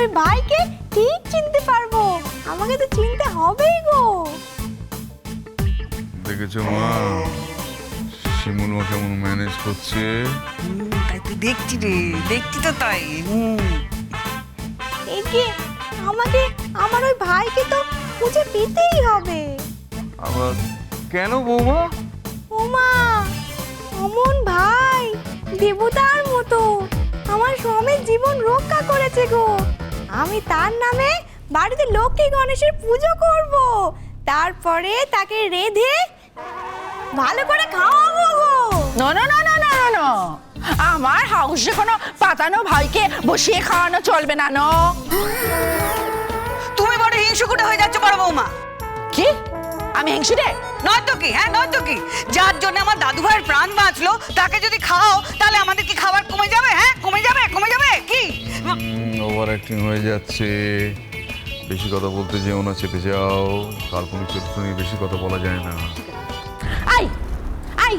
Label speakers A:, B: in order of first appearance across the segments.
A: ওই ভাইকে ঠিক চিনতে পারব। আমাকে তো চিনতে হবেই গো।
B: দেখেছ মা? শিমুল মা কেমন ম্যানেজ করছে?
C: তাই তো দেখছি রে দেখছি তো তাই
A: একে আমাকে আমার ওই ভাইকে তো খুঁজে পেতেই হবে।
B: আবার কেন বৌমা?
A: ওমা অমন ভাই দেবতার মতো আমার স্বামীর জীবন রক্ষা করেছে গো। আমি তার নামে বাড়িতে লক্ষ্মী গণেশের পুজো করব। তারপরে তাকে রেধে ভালো করে খাওয়াবো গো।
D: না না না না না না। আমার হাউসে কোনো পাতানো ভাইকে বসিয়ে খাওয়ানো চলবে না ন।
C: তুমি বড় হিংসুকুটে হয়ে যাচ্ছ বড় বৌমা।
D: কি? আমি হিংসি রে?
C: নয় তো কি হ্যাঁ নয় তো কি। যার জন্য আমার দাদু ভাইয়ের প্রাণ বাঁচলো তাকে যদি খাও তাহলে
B: ওভার অ্যাক্টিং হয়ে যাচ্ছে। বেশি কথা বলতে যেও না চেপে যাও। কাল্পনিক চরিত্র নিয়ে বেশি কথা বলা যায় না।
D: আই আই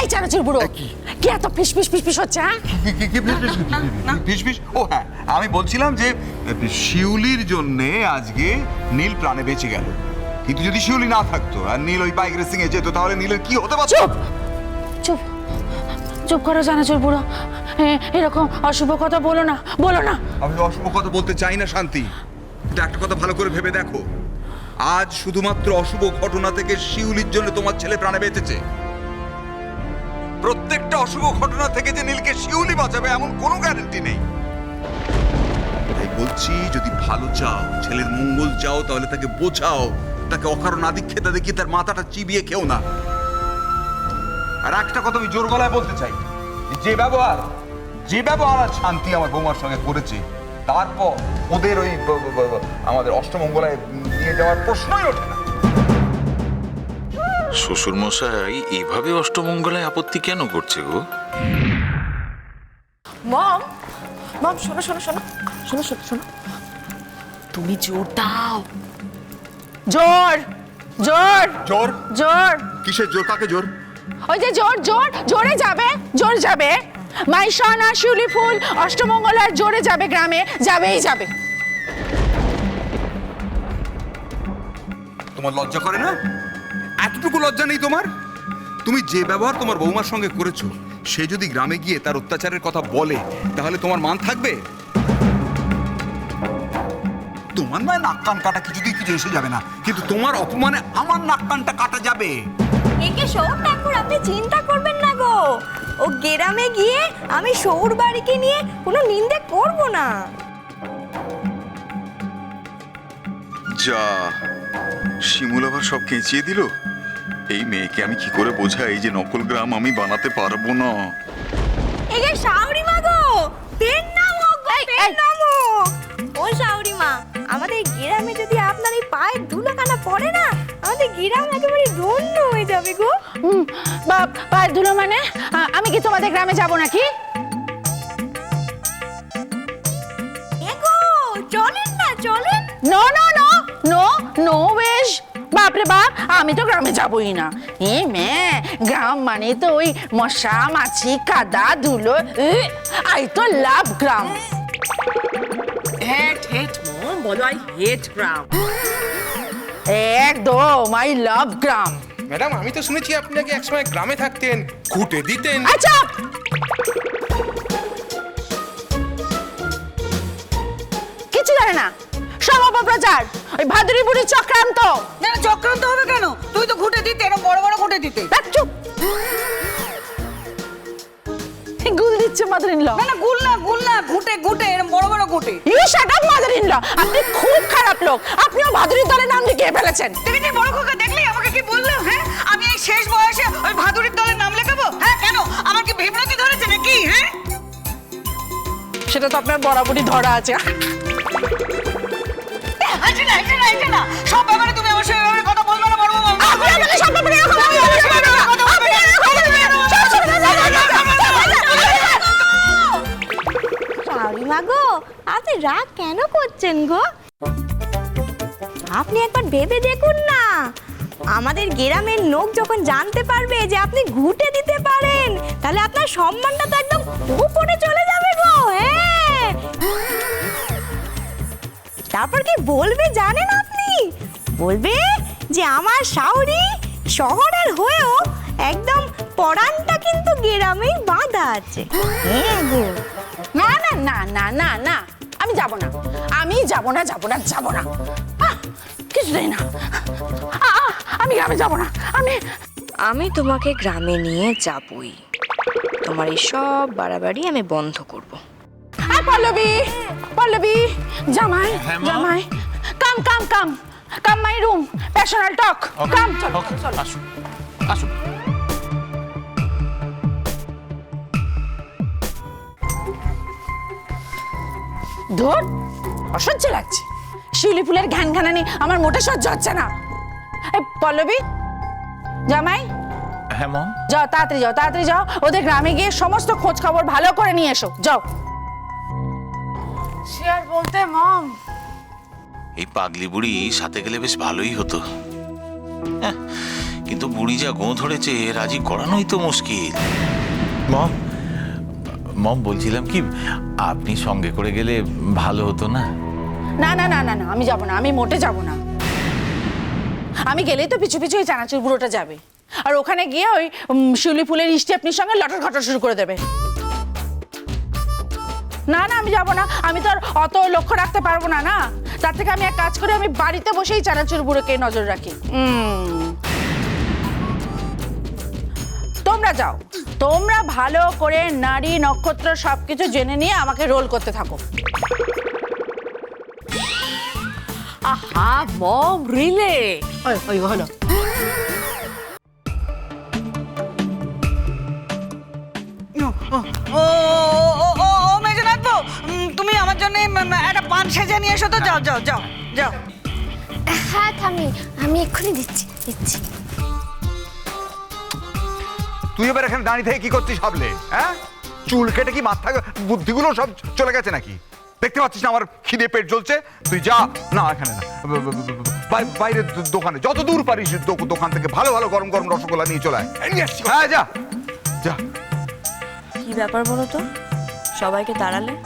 D: আই চানাচুর বুড়ো। কি? এত ফিস ফিস ফিস ফিস হচ্ছে হ্যাঁ?
E: কি- কি- কি ফিস ফিস? ফিস ফিস? ও হ্যাঁ আমি বলছিলাম যে শিউলির জন্যে আজকে নীল প্রাণে বেঁচে গেল। কিন্তু যদি শিউলি না থাকতো আর নীল ওই বাইক রেসিং এ যেত তাহলে নীলের কি হতে পারত?
D: চুপ করো চানাচুর বুড়ো। এরকম অশুভ কথা বলো না বলো না।
E: আমি অশুভ কথা বলতে চাই না, শান্তি। কিন্তু একটা কথা ভালো করে ভেবে দেখো। আজ শুধুমাত্র অশুভ ঘটনা থেকে শিউলির জন্য তোমার ছেলে প্রাণে বেঁচেছে। প্রত্যেকটা অশুভ ঘটনা থেকে যে নীলকে শিউলি বাঁচাবে, এমন কোনো গ্যারান্টি নেই। তাই বলছি, যদি ভালো চাও, ছেলের মঙ্গল চাও, তাহলে তাকে বোঝাও। তাকে অকারণ আদিক্ষেতা দেখিয়ে তার মাথাটা চিবিয়ে খেও না। আর একটা কথা আমি জোর গলায় বলতে চাই। যে ব্যবহার যে ব্যবহার আজ শান্তি আমার বৌমার সঙ্গে করেছে তারপর ওদের ওই আমাদের অষ্টমঙ্গলায় নিয়ে যাওয়ার প্রশ্নই ওঠে না।
F: শ্বশুর মশাই এইভাবে অষ্টমঙ্গলায় আপত্তি কেন করছে গো?
D: মম মম শোনো শোনো শোনো শোনো শোনো শোনো। তুমি জোর দাও। জোর জোর।
E: জোর?
D: জোর।
E: কিসের জোর? কাকে জোর?
D: ওই যে জোর জোর, জোরে যাবে, জোর যাবে। শিউলি ফুল অষ্টমঙ্গলার জোরে যাবে গ্রামে, যাবেই যাবে।
E: তোমার লজ্জা করে না? এতটুকু লজ্জা নেই তোমার? তুমি যে ব্যবহার তোমার বৌমার সঙ্গে করেছ, সে যদি গ্রামে গিয়ে তার অত্যাচারের কথা বলে, তাহলে তোমার মান থাকবে? তোমার নয়, নাক কান কাটা কিছুতেই কিছু এসে যাবে না। কিন্তু তোমার অপমানে আমার নাক কানটা কাটা যাবে।
A: একে সৌর ঠাকুর আপনি চিন্তা করবেন না গো। ও গ্রামে গিয়ে আমি সৌর বাড়িকে নিয়ে কোনো নিন্দে করব না।
G: যা শিমুল আবার সব কেঁচিয়ে দিল? এই মেয়েকে আমি কি করে বোঝাই যে নকল গ্রাম আমি বানাতে পারব না?
A: একে শাওরি মা গো পেন নাম হোক গো পেন নাম হোক ও শাওরি মা আমাদের গ্রামে যদি আপনার এই পায়ের ধুলোখানা পড়ে না আমাদের গ্রাম একেবারে ধন্য হয়ে যাবে গো।
D: বাপ পায়ের ধুলো মানে? আমি কি তোমাদের গ্রামে যাব নাকি?
A: চলেন না চলেন।
D: No no no no no বেশ বাপরে বাপ আমি তো গ্রামে যাবই না। এ মে গ্রাম মানে তো ওই মশা মাছি কাদা ধুলো আই তো লাভ গ্রাম।
H: হেট হেট মম বলো আই হেট গ্রাম
D: একদম আই লাভ গ্রাম
I: ম্যাডাম আমি তো শুনেছি আপনি নাকি একসময় গ্রামে থাকতেন দিতেন।
D: আচ্ছা কিছু জানে না। সব অপপ্রচার ওই ভাদুরী বুড়ি চক্রান্ত।
C: না না, চক্রান্ত হবে কেন? তুই তো ঘুটে দিতে এরকম বড় বড় ঘুটে দিতে।
D: দিচ্ছে মাদার ইন ল
C: না না গুল না গুল না ঘুটে ঘুটে এরকম বড় বড় ঘুটে।
D: You shut up mother in law আপনি খুব খারাপ লোক। আপনিও ভাদুরী দলে নাম লিখিয়ে ফেলেছেন।
C: তুমি যে বড় খোকা? দেখলি আমাকে কি বলল হ্যাঁ? আমি এই শেষ বয়সে ওই ভাদুরীর দলের নাম লেখাবো? হ্যাঁ কেন? আমার কি বিভ্রান্তি ধরেছে নাকি হ্যাঁ?
D: সেটা তো আপনার বরাবরই ধরা আছে।
C: আছে না আছে না আছে না। সব
A: রাগ কেন করছেন গো? আপনি একবার ভেবে দেখুন না। আমাদের গ্রামের লোক যখন জানতে পারবে যে আপনি ঘুটে দিতে পারেন, তাহলে আপনার সম্মানটা তো একদম উপরে চলে যাবে গো হ্যাঁ। তারপর কি বলবে জানেন আপনি? বলবে যে আমার শাওরি শহরের হয়েও একদম পরানটা কিন্তু গ্রামেই বাঁধা আছে। হ্যাঁ
D: না না না না না না। আমি যাব না। আমি যাব না যাব না যাব না। কিছুতেই না। আমি গ্রামে যাব না। আমি
J: আমি তোমাকে গ্রামে নিয়ে যাবই। তোমার এই সব বাড়াবাড়ি আমি বন্ধ করব।
D: আর পল্লবী! পল্লবী! জামাই জামাই। কাম কাম কাম। কাম মাই রুম। প্যাশনাল টক কাম চলো চলো।
F: আসুন আসুন।
D: ধর অসহ্য লাগছে। শিউলি ফুলের ঘ্যান ঘ্যানানি আমার মোটে সহ্য হচ্ছে না। এই পল্লবী জামাই?
F: হ্যাঁ মম।
D: যাও তাড়াতাড়ি যাও তাড়াতাড়ি যাও। ওদের গ্রামে গিয়ে সমস্ত খোঁজ খবর ভালো করে নিয়ে এসো। যাও। সে আর বলতে মম।
F: এই পাগলি বুড়ি সাথে গেলে বেশ ভালোই হতো। হ্যাঁ, কিন্তু বুড়ি যা গো ধরেছে রাজি করানোই তো মুশকিল। মম মম, বলছিলাম কি, আপনি সঙ্গে করে গেলে ভালো হতো না?
D: না না না না না, আমি যাব না, আমি মোটে যাব না। আমি গেলেই তো পিছু পিছু ওই চানাচুর বুড়োটা যাবে। আর ওখানে গিয়ে ওই শিউলি ফুলের স্টেপনির সঙ্গে লটর ঘটর শুরু করে দেবে। না না, আমি যাব না, আমি তো আর অত লক্ষ্য রাখতে পারব না না। তার থেকে আমি এক কাজ করে, আমি বাড়িতে বসেই চানাচুর বুড়োকে নজর রাখি। উম। তোমরা যাও। তোমরা ভালো করে নারী নক্ষত্র সবকিছু জেনে নিয়ে আমাকে রোল করতে থাকো।
H: আহা মম রিলে।
D: ওই ওই হলো
C: ও ও ও ও ও মেজনাথ বউ, তুমি আমার জন্য একটা পান সেজে নিয়ে এসো তো। যাও যাও যাও যাও।
A: হ্যাঁ থামি আমি এক্ষুনি দিচ্ছি দিচ্ছি।
E: তুই এবার এখানে দাঁড়িয়ে থেকে কি করছিস ভাবলে? হ্যাঁ? চুল কেটে কি মাথা বুদ্ধিগুলো সব চলে গেছে নাকি? দেখতে পাচ্ছিস না আমার খিদে পেট জ্বলছে? তুই যা। না এখানে না। ব- ব- ব- বাই- বাইরের দোকানে। যত দূর পারিস দোকান থেকে ভালো ভালো গরম গরম রসগোল্লা নিয়ে চলে। হ্যাঁ যা। যা।
J: কি ব্যাপার বলো তো? সবাইকে তাড়ালে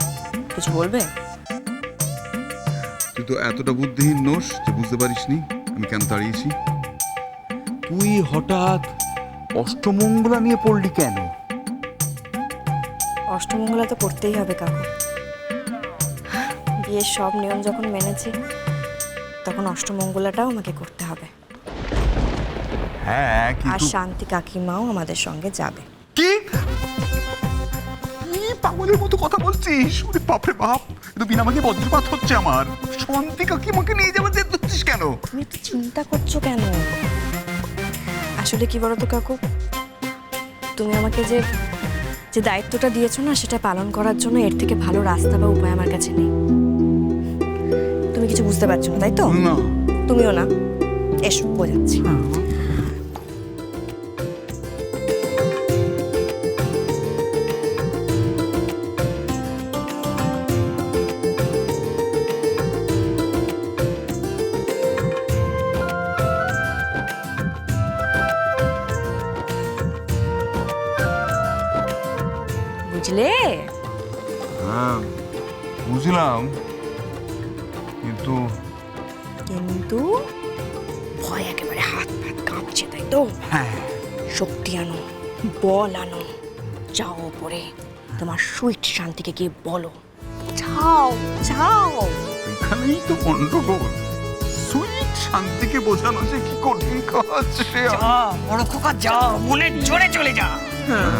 J: কিছু বলবে?
B: তুই তো এতটা বুদ্ধিহীন নোস যে বুঝতে পারিসনি আমি কেন দাঁড়িয়েছি।
E: তুই হঠাৎ অষ্টমঙ্গলা নিয়ে পড়লি কেন?
J: অষ্টমঙ্গলা তো করতেই হবে কাকু। বিয়ের সব নিয়ম যখন মেনেছি তখন অষ্টমঙ্গলাটাও আমাকে করতে হবে।
E: হ্যাঁ
J: আর
E: কিন্তু
J: শান্তি কাকিমাও আমাদের সঙ্গে যাবে।
E: কি? কি পাগলের মতো কথা বলছিস? ওরে বাপরে বাপ তো বিনা আমাকে বজ্রপাত হচ্ছে আমার। শান্তি কাকিমাকে নিয়ে যাবার জেদ ধরছিস কেন?
J: তুমি চিন্তা করছ কেন? আসলে কি বলতো কাকু? তুমি আমাকে যে যে দায়িত্বটা দিয়েছ না সেটা পালন করার জন্য এর থেকে ভালো রাস্তা বা উপায় আমার কাছে নেই। তুমি কিছু বুঝতে পারছ না তাই তো? তুমিও না। এসো বোঝাচ্ছি। বুঝলে?
B: হ্যাঁ বুঝলাম। কিন্তু
J: কিন্তু ভয় একেবারে হাত হাত কাঁপছে তাই তো?
E: হ্যাঁ।
J: শক্তি আনো বল আনো যাও ওপরে। তোমার সুইট শান্তিকে গিয়ে বলো। যাও যাও।
E: এখানেই তো গন্ডগোল। সুইট শান্তিকে বোঝানো যে কি কঠিন কাজ সে
C: যা বড় খোকা যা মনের জোরে চলে যা।
B: হ্যাঁ,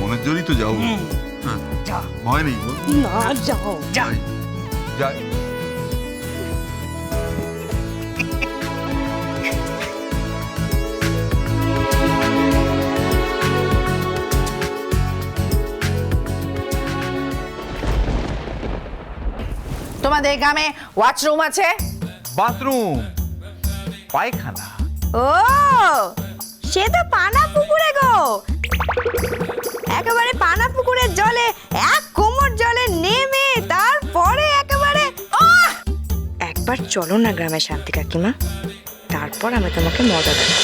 B: মনের জোরই তো যাও।
C: যা।
B: ভয় নেই
C: না যাও যা।
B: যাই
D: তোমাদের গ্রামে ওয়াশরুম আছে?
E: বাথরুম। পায়খানা।
A: ও সে তো পানা
J: চলো না গ্রামে শান্তি কাকিমা। তারপর আমি তোমাকে মজা দেবো।